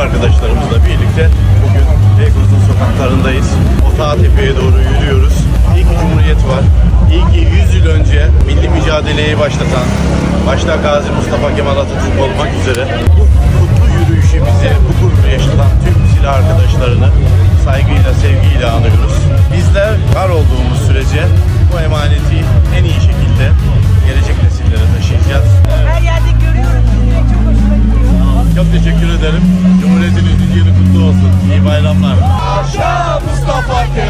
arkadaşlarımızla birlikte bugün Beykoz'un sokaklarındayız. Otağtepe'ye doğru yürüyoruz. İlk Cumhuriyet var. İlk 100 yıl önce milli mücadeleyi başlatan, başta Gazi Mustafa Kemal Atatürk olmak üzere bu kutlu yürüyüşümüze bu gururu yaşatan tüm silah arkadaşlarını saygıyla, sevgiyle anıyoruz. Bizler var olduğumuz sürece bu emaneti en iyi şekilde gelecek nesillere taşıyacağız. Her yerde görüyorum. Çok hoşuma gidiyor. Çok teşekkür ederim. İyi bayramlar. Yaşa Mustafa Kemal.